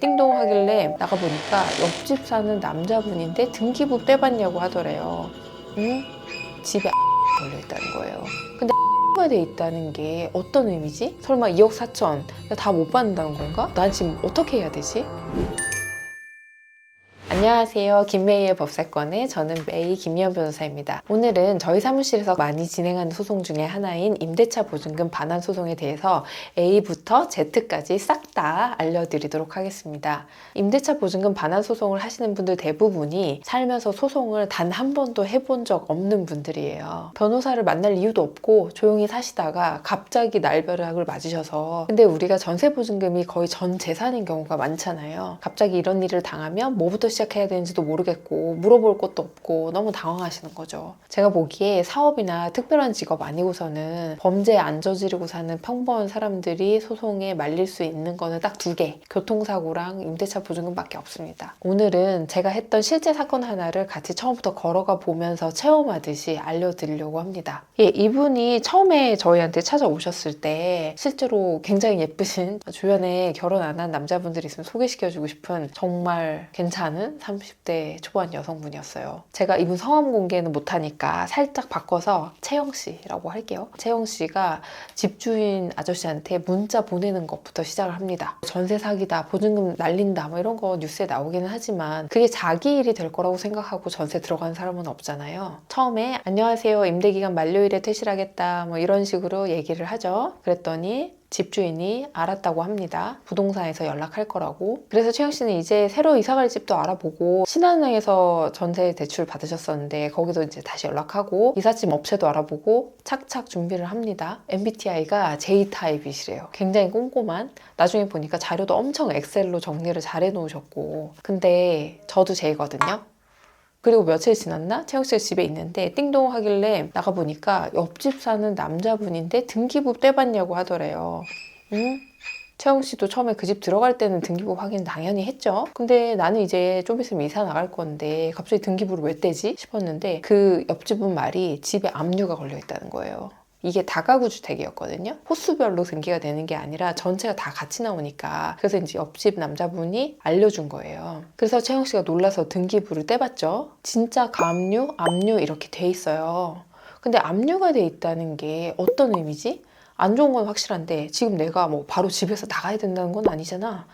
띵동 하길래 나가보니까 옆집 사는 남자분인데 등기부 떼봤냐고 하더래요. 응? 집에 걸려있다는 거예요. 근데 가돼 있다는 게 어떤 의미지? 설마 2억 4천 다못 받는다는 건가? 난 지금 어떻게 해야 되지? 안녕하세요. 김메이의 법사건의 저는 메이 김미연 변호사입니다. 오늘은 저희 사무실에서 많이 진행하는 소송 중에 하나인 임대차 보증금 반환 소송에 대해서 A부터 Z까지 싹 다 알려드리도록 하겠습니다. 임대차 보증금 반환 소송을 하시는 분들 대부분이 살면서 소송을 단 한 번도 해본 적 없는 분들이에요. 변호사를 만날 이유도 없고 조용히 사시다가 갑자기 날벼락을 맞으셔서 근데 우리가 전세 보증금이 거의 전 재산인 경우가 많잖아요. 갑자기 이런 일을 당하면 뭐부터 시작 해야 되는지도 모르겠고 물어볼 것도 없고 너무 당황하시는 거죠. 제가 보기에 사업이나 특별한 직업 아니고서는 범죄에 안 저지르고 사는 평범한 사람들이 소송에 말릴 수 있는 거는 딱 두 개. 교통사고랑 임대차 보증금밖에 없습니다. 오늘은 제가 했던 실제 사건 하나를 같이 처음부터 걸어가 보면서 체험하듯이 알려드리려고 합니다. 예, 이분이 처음에 저희한테 찾아오셨을 때 실제로 굉장히 예쁘신 주변에 결혼 안 한 남자분들이 있으면 소개시켜주고 싶은 정말 괜찮은 30대 초반 여성분이었어요. 제가 이분 성함 공개는 못하니까 살짝 바꿔서 채영 씨라고 할게요. 채영 씨가 집주인 아저씨한테 문자 보내는 것부터 시작을 합니다. 전세 사기다, 보증금 날린다, 뭐 이런 거 뉴스에 나오기는 하지만 그게 자기 일이 될 거라고 생각하고 전세 들어간 사람은 없잖아요. 처음에 안녕하세요, 임대기간 만료일에 퇴실하겠다, 뭐 이런 식으로 얘기를 하죠. 그랬더니 집주인이 알았다고 합니다. 부동산에서 연락할 거라고. 그래서 최영 씨는 이제 새로 이사갈 집도 알아보고 신한은행에서 전세 대출 받으셨었는데 거기도 이제 다시 연락하고 이삿짐 업체도 알아보고 착착 준비를 합니다. MBTI가 J 타입이시래요. 굉장히 꼼꼼한. 나중에 보니까 자료도 엄청 엑셀로 정리를 잘 해놓으셨고. 근데 저도 J거든요. 그리고 며칠 지났나 채영 씨가 집에 있는데 띵동 하길래 나가보니까 옆집 사는 남자분인데 등기부 떼봤냐고 하더래요. 응? 채영 씨도 처음에 그 집 들어갈 때는 등기부 확인 당연히 했죠. 근데 나는 이제 좀 있으면 이사 나갈 건데 갑자기 등기부를 왜 떼지 싶었는데 그 옆집분 말이 집에 압류가 걸려 있다는 거예요. 이게 다가구 주택이었거든요. 호수별로 등기가 되는 게 아니라 전체가 다 같이 나오니까 그래서 이제 옆집 남자분이 알려준 거예요. 그래서 채영 씨가 놀라서 등기부를 떼봤죠. 진짜 가압류, 압류 이렇게 돼 있어요. 근데 압류가 돼 있다는 게 어떤 의미지? 안 좋은 건 확실한데 지금 내가 뭐 바로 집에서 나가야 된다는 건 아니잖아.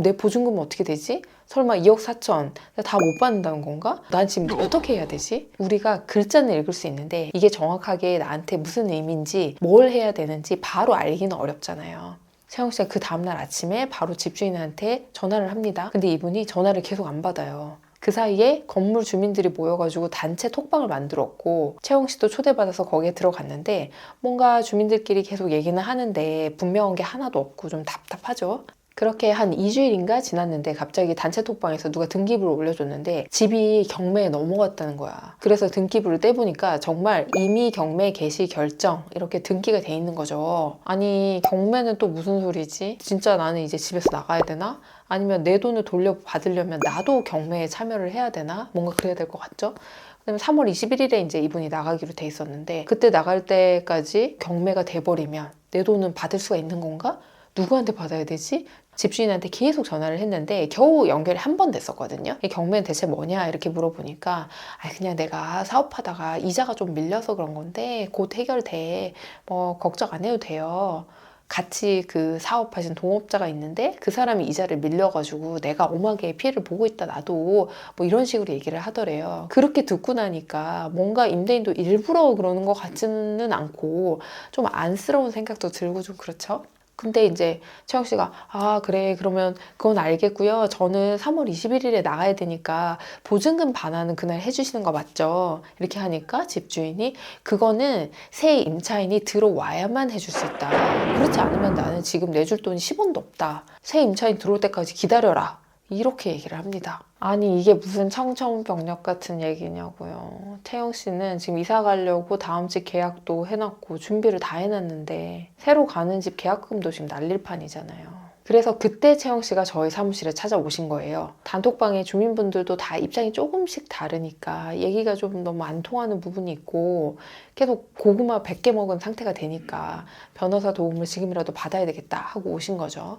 내 보증금은 어떻게 되지? 설마 2억 4천 다 못 받는다는 건가? 난 지금 어떻게 해야 되지? 우리가 글자는 읽을 수 있는데 이게 정확하게 나한테 무슨 의미인지 뭘 해야 되는지 바로 알기는 어렵잖아요. 세영 씨가 그 다음날 아침에 바로 집주인한테 전화를 합니다. 근데 이분이 전화를 계속 안 받아요. 그 사이에 건물 주민들이 모여가지고 단체 톡방을 만들었고 채영 씨도 초대받아서 거기에 들어갔는데 뭔가 주민들끼리 계속 얘기는 하는데 분명한 게 하나도 없고 좀 답답하죠. 그렇게 한 2주일인가 지났는데 갑자기 단체 톡방에서 누가 등기부를 올려줬는데 집이 경매에 넘어갔다는 거야. 그래서 등기부를 떼보니까 정말 이미 경매 개시 결정 이렇게 등기가 돼 있는 거죠. 아니 경매는 또 무슨 소리지? 진짜 나는 이제 집에서 나가야 되나? 아니면 내 돈을 돌려받으려면 나도 경매에 참여를 해야 되나? 뭔가 그래야 될 것 같죠? 그다음에 3월 21일에 이제 이분이 나가기로 돼 있었는데 그때 나갈 때까지 경매가 돼버리면 내 돈은 받을 수가 있는 건가? 누구한테 받아야 되지? 집주인한테 계속 전화를 했는데 겨우 연결이 한 번 됐었거든요. 이 경매는 대체 뭐냐 이렇게 물어보니까 아 그냥 내가 사업하다가 이자가 좀 밀려서 그런 건데 곧 해결돼. 뭐 걱정 안 해도 돼요. 같이 그 사업하신 동업자가 있는데 그 사람이 이자를 밀려가지고 내가 오하게 피해를 보고 있다 나도 뭐 이런 식으로 얘기를 하더래요. 그렇게 듣고 나니까 뭔가 임대인도 일부러 그러는 것 같지는 않고 좀 안쓰러운 생각도 들고 좀 그렇죠. 근데 이제 최영 씨가 아 그래 그러면 그건 알겠고요. 저는 3월 21일에 나가야 되니까 보증금 반환은 그날 해주시는 거 맞죠? 이렇게 하니까 집주인이 그거는 새 임차인이 들어와야만 해줄 수 있다. 그렇지 않으면 나는 지금 내줄 돈이 10원도 없다. 새 임차인 들어올 때까지 기다려라. 이렇게 얘기를 합니다. 아니 이게 무슨 청천벽력 같은 얘기냐고요. 태영 씨는 지금 이사 가려고 다음 집 계약도 해놨고 준비를 다 해놨는데 새로 가는 집 계약금도 지금 날릴 판이잖아요. 그래서 그때 채영 씨가 저희 사무실에 찾아오신 거예요. 단톡방에 주민분들도 다 입장이 조금씩 다르니까 얘기가 좀 너무 안 통하는 부분이 있고 계속 고구마 100개 먹은 상태가 되니까 변호사 도움을 지금이라도 받아야 되겠다 하고 오신 거죠.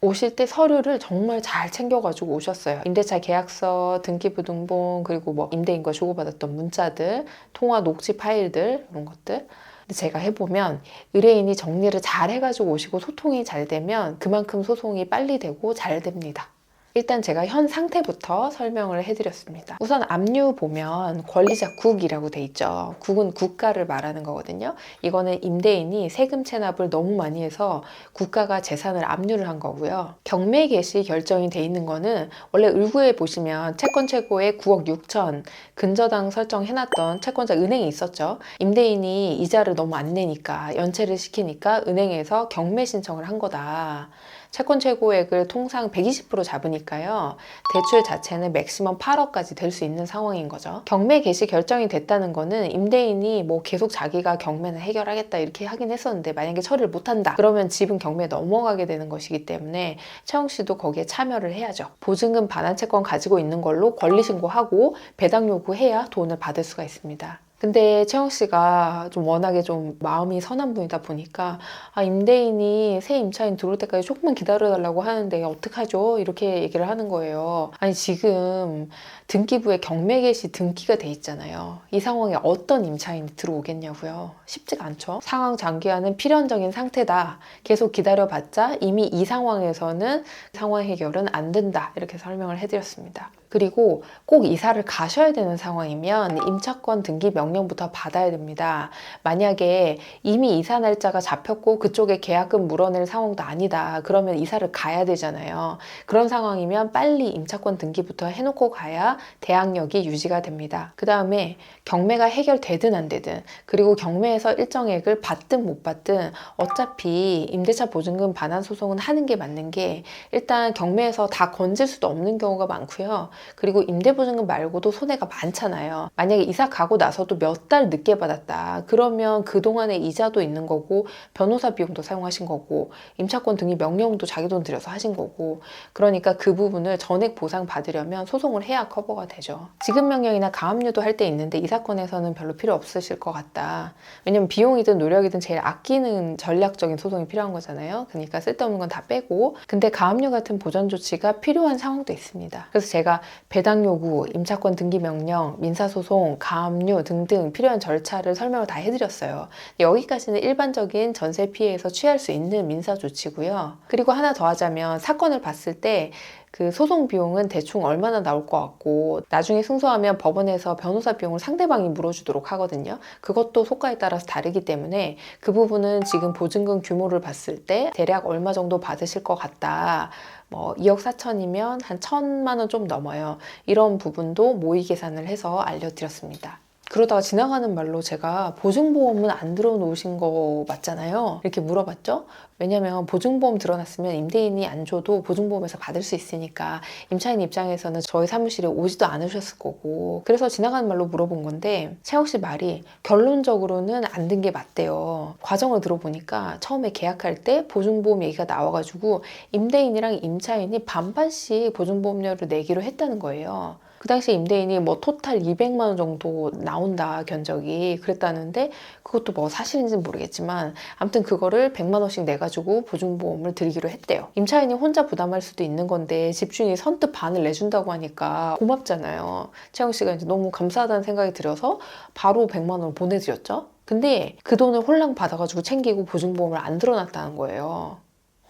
오실 때 서류를 정말 잘 챙겨가지고 오셨어요. 임대차 계약서, 등기부등본, 그리고 뭐 임대인과 주고받았던 문자들, 통화 녹취 파일들, 이런 것들. 제가 해보면 의뢰인이 정리를 잘 해가지고 오시고 소통이 잘 되면 그만큼 소송이 빨리 되고 잘 됩니다. 일단 제가 현 상태부터 설명을 해드렸습니다. 우선 압류 보면 권리자 국이라고 돼 있죠. 국은 국가를 말하는 거거든요. 이거는 임대인이 세금 체납을 너무 많이 해서 국가가 재산을 압류를 한 거고요. 경매 개시 결정이 돼 있는 거는 원래 을구에 보시면 채권 최고의 9억 6천 근저당 설정해놨던 채권자 은행이 있었죠. 임대인이 이자를 너무 안 내니까 연체를 시키니까 은행에서 경매 신청을 한 거다. 채권 최고액을 통상 120% 잡으니까요. 대출 자체는 맥시멈 8억까지 될 수 있는 상황인 거죠. 경매 개시 결정이 됐다는 거는 임대인이 뭐 계속 자기가 경매는 해결하겠다 이렇게 하긴 했었는데 만약에 처리를 못한다. 그러면 집은 경매에 넘어가게 되는 것이기 때문에 채영 씨도 거기에 참여를 해야죠. 보증금 반환 채권 가지고 있는 걸로 권리 신고하고 배당 요구해야 돈을 받을 수가 있습니다. 근데 채영 씨가 좀 워낙에 좀 마음이 선한 분이다 보니까 아 임대인이 새 임차인 들어올 때까지 조금만 기다려달라고 하는데 어떡하죠? 이렇게 얘기를 하는 거예요. 아니 지금 등기부에 경매 개시 등기가 돼 있잖아요. 이 상황에 어떤 임차인이 들어오겠냐고요. 쉽지가 않죠. 상황 장기화는 필연적인 상태다. 계속 기다려봤자 이미 이 상황에서는 상황 해결은 안 된다. 이렇게 설명을 해드렸습니다. 그리고 꼭 이사를 가셔야 되는 상황이면 임차권 등기 명령부터 받아야 됩니다. 만약에 이미 이사 날짜가 잡혔고 그쪽에 계약금 물어낼 상황도 아니다. 그러면 이사를 가야 되잖아요. 그런 상황이면 빨리 임차권 등기부터 해놓고 가야 대항력이 유지가 됩니다. 그 다음에 경매가 해결되든 안 되든 그리고 경매에서 일정액을 받든 못 받든 어차피 임대차 보증금 반환 소송은 하는 게 맞는 게 일단 경매에서 다 건질 수도 없는 경우가 많고요. 그리고 임대보증금 말고도 손해가 많잖아요. 만약에 이사 가고 나서도 몇 달 늦게 받았다. 그러면 그동안의 이자도 있는 거고 변호사 비용도 사용하신 거고 임차권 등기 명령도 자기 돈 들여서 하신 거고 그러니까 그 부분을 전액 보상 받으려면 소송을 해야 커버가 되죠. 지급 명령이나 가압류도 할 때 있는데 이 사건에서는 별로 필요 없으실 것 같다. 왜냐면 비용이든 노력이든 제일 아끼는 전략적인 소송이 필요한 거잖아요. 그러니까 쓸데없는 건 다 빼고 근데 가압류 같은 보전 조치가 필요한 상황도 있습니다. 그래서 제가 배당 요구, 임차권 등기 명령, 민사소송, 가압류 등등 필요한 절차를 설명을 다 해드렸어요. 여기까지는 일반적인 전세 피해에서 취할 수 있는 민사 조치고요. 그리고 하나 더 하자면 사건을 봤을 때 그 소송 비용은 대충 얼마나 나올 것 같고 나중에 승소하면 법원에서 변호사 비용을 상대방이 물어주도록 하거든요. 그것도 속가에 따라서 다르기 때문에 그 부분은 지금 보증금 규모를 봤을 때 대략 얼마 정도 받으실 것 같다. 뭐 2억 4천이면 한 천만 원 좀 넘어요. 이런 부분도 모의 계산을 해서 알려드렸습니다. 그러다가 지나가는 말로 제가 보증보험은 안 들어놓으신 거 맞잖아요. 이렇게 물어봤죠. 왜냐면 보증보험 들어놨으면 임대인이 안 줘도 보증보험에서 받을 수 있으니까 임차인 입장에서는 저희 사무실에 오지도 않으셨을 거고 그래서 지나가는 말로 물어본 건데 채영 씨 말이 결론적으로는 안 든 게 맞대요. 과정을 들어보니까 처음에 계약할 때 보증보험 얘기가 나와가지고 임대인이랑 임차인이 반반씩 보증보험료를 내기로 했다는 거예요. 그 당시 임대인이 뭐 토탈 200만 원 정도 나온다 견적이 그랬다는데 그것도 뭐 사실인지는 모르겠지만 아무튼 그거를 100만 원씩 내 가지고 보증보험을 들기로 했대요. 임차인이 혼자 부담할 수도 있는 건데 집주인이 선뜻 반을 내준다고 하니까 고맙잖아요. 채영 씨가 이제 너무 감사하다는 생각이 들어서 바로 100만 원을 보내드렸죠. 근데 그 돈을 홀랑 받아가지고 챙기고 보증보험을 안 들어놨다는 거예요.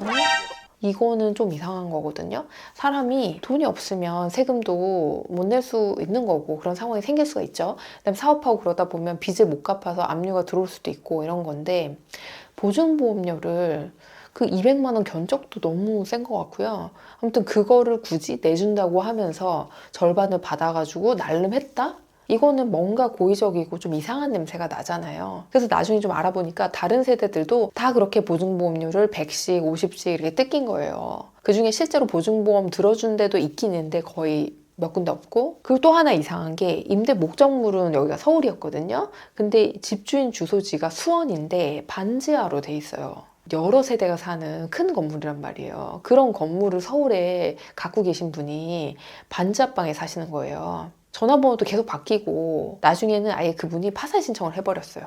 어? 이거는 좀 이상한 거거든요. 사람이 돈이 없으면 세금도 못 낼 수 있는 거고 그런 상황이 생길 수가 있죠. 그다음 사업하고 그러다 보면 빚을 못 갚아서 압류가 들어올 수도 있고 이런 건데 보증보험료를 그 200만 원 견적도 너무 센 것 같고요. 아무튼 그거를 굳이 내준다고 하면서 절반을 받아가지고 날름 했다? 이거는 뭔가 고의적이고 좀 이상한 냄새가 나잖아요. 그래서 나중에 좀 알아보니까 다른 세대들도 다 그렇게 보증보험료를 100씩, 50씩 이렇게 뜯긴 거예요. 그 중에 실제로 보증보험 들어준 데도 있긴 있는데 거의 몇 군데 없고 그리고 또 하나 이상한 게 임대 목적물은 여기가 서울이었거든요. 근데 집주인 주소지가 수원인데 반지하로 돼 있어요. 여러 세대가 사는 큰 건물이란 말이에요. 그런 건물을 서울에 갖고 계신 분이 반지하방에 사시는 거예요. 전화번호도 계속 바뀌고 나중에는 아예 그분이 파산 신청을 해버렸어요.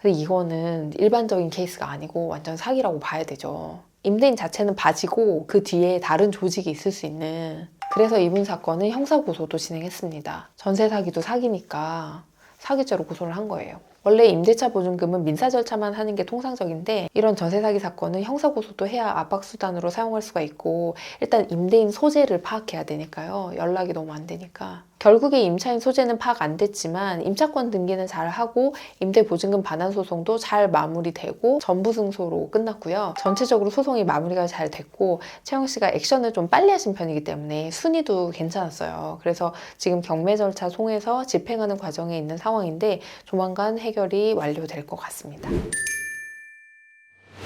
근데 이거는 일반적인 케이스가 아니고 완전 사기라고 봐야 되죠. 임대인 자체는 바지고 그 뒤에 다른 조직이 있을 수 있는 그래서 이분 사건은 형사고소도 진행했습니다. 전세 사기도 사기니까 사기죄로 고소를 한 거예요. 원래 임대차 보증금은 민사 절차만 하는 게 통상적인데 이런 전세 사기 사건은 형사 고소도 해야 압박 수단으로 사용할 수가 있고 일단 임대인 소재를 파악해야 되니까요. 연락이 너무 안 되니까. 결국에 임차인 소재는 파악 안 됐지만 임차권 등기는 잘 하고 임대 보증금 반환 소송도 잘 마무리되고 전부 승소로 끝났고요. 전체적으로 소송이 마무리가 잘 됐고 채영 씨가 액션을 좀 빨리 하신 편이기 때문에 순위도 괜찮았어요. 그래서 지금 경매 절차 송에서 집행하는 과정에 있는 상황인데 조만간 해결이 완료될 것 같습니다.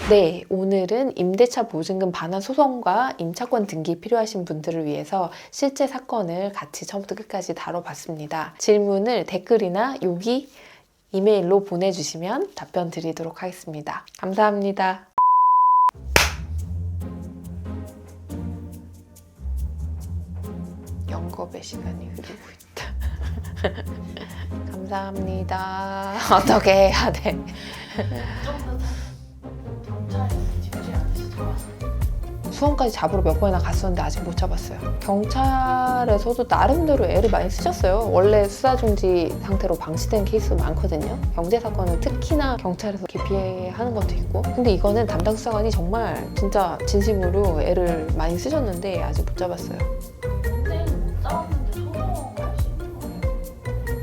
네, 오늘은 임대차 보증금 반환 소송과 임차권 등기 필요하신 분들을 위해서 실제 사건을 같이 처음부터 끝까지 다뤄봤습니다. 질문을 댓글이나 여기 이메일로 보내주시면 답변 드리도록 하겠습니다. 감사합니다. 영겁의 시간이 흐르고. 감사합니다. 어떻게 해야 돼? 수원까지 잡으러 몇 번이나 갔었는데 아직 못 잡았어요. 경찰에서도 나름대로 애를 많이 쓰셨어요. 원래 수사 중지 상태로 방치된 케이스가 많거든요. 경제 사건은 특히나 경찰에서 기피하는 것도 있고. 근데 이거는 담당 수사관이 정말 진짜 진심으로 애를 많이 쓰셨는데 아직 못 잡았어요.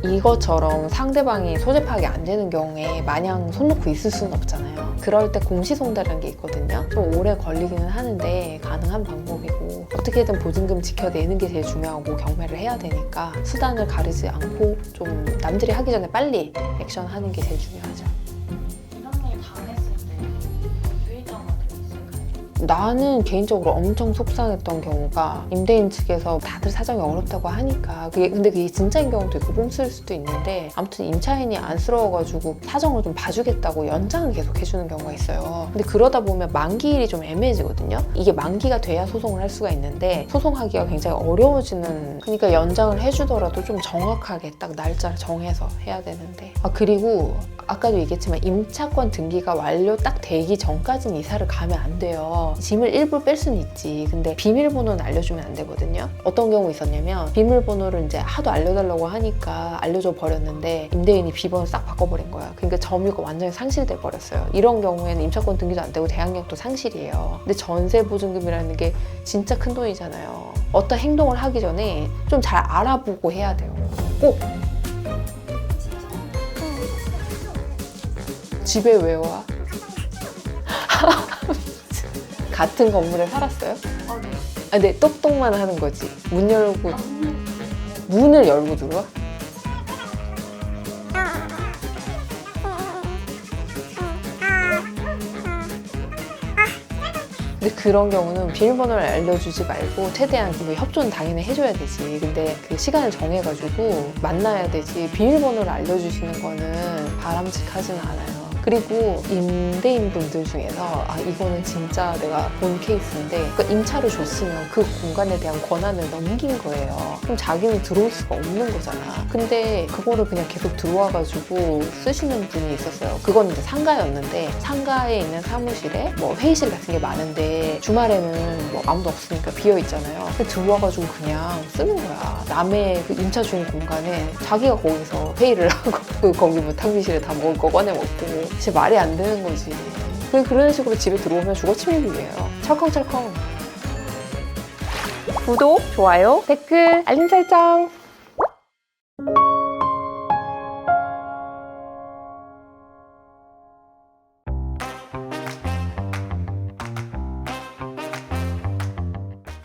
이것처럼 상대방이 소재 파악이 안 되는 경우에 마냥 손 놓고 있을 수는 없잖아요. 그럴 때 공시송달이라는 게 있거든요. 좀 오래 걸리기는 하는데 가능한 방법이고 어떻게든 보증금 지켜내는 게 제일 중요하고 경매를 해야 되니까 수단을 가르지 않고 좀 남들이 하기 전에 빨리 액션하는 게 제일 중요하죠. 나는 개인적으로 엄청 속상했던 경우가 임대인 측에서 다들 사정이 어렵다고 하니까 그게 근데 그게 진짜인 경우도 있고 뽕쓸 수도 있는데 아무튼 임차인이 안쓰러워가지고 사정을 좀 봐주겠다고 연장을 계속 해주는 경우가 있어요. 근데 그러다 보면 만기일이 좀 애매해지거든요. 이게 만기가 돼야 소송을 할 수가 있는데 소송하기가 굉장히 어려워지는 그러니까 연장을 해주더라도 좀 정확하게 딱 날짜를 정해서 해야 되는데. 아 그리고 아까도 얘기했지만 임차권 등기가 완료 딱 되기 전까지는 이사를 가면 안 돼요. 짐을 일부 뺄 수는 있지. 근데 비밀번호는 알려주면 안 되거든요. 어떤 경우 있었냐면 비밀번호를 이제 하도 알려달라고 하니까 알려줘 버렸는데 임대인이 비번을 싹 바꿔버린 거야. 그러니까 점유가 완전히 상실돼 버렸어요. 이런 경우에는 임차권 등기도 안 되고 대항력도 상실이에요. 근데 전세 보증금이라는 게 진짜 큰 돈이잖아요. 어떤 행동을 하기 전에 좀 잘 알아보고 해야 돼요. 꼭 집에 왜 와? 같은 건물에 살았어요? 아, 네. 아, 네, 똑똑만 하는 거지. 문 열고, 문을 열고 들어와? 근데 그런 경우는 비밀번호를 알려주지 말고 최대한 그 협조는 당연히 해줘야 되지. 근데 그 시간을 정해가지고 만나야 되지. 비밀번호를 알려주시는 거는 바람직하진 않아요. 그리고 임대인분들 중에서 아 이거는 진짜 내가 본 케이스인데 그러니까 임차를 줬으면 그 공간에 대한 권한을 넘긴 거예요. 그럼 자기는 들어올 수가 없는 거잖아. 근데 그거를 그냥 계속 들어와가지고 쓰시는 분이 있었어요. 그건 이제 상가였는데 상가에 있는 사무실에 뭐 회의실 같은 게 많은데 주말에는 뭐 아무도 없으니까 비어 있잖아요. 들어와가지고 그냥 쓰는 거야. 남의 그 임차 중 공간에 자기가 거기서 회의를 하고 그 거기 뭐 탕비실에 다 먹을 거 꺼내 먹고 진짜 말이 안 되는 거지. 그 그런 식으로 집에 들어오면 주거 침입이에요. 철컹철컹. 구독, 좋아요, 댓글, 알림 설정.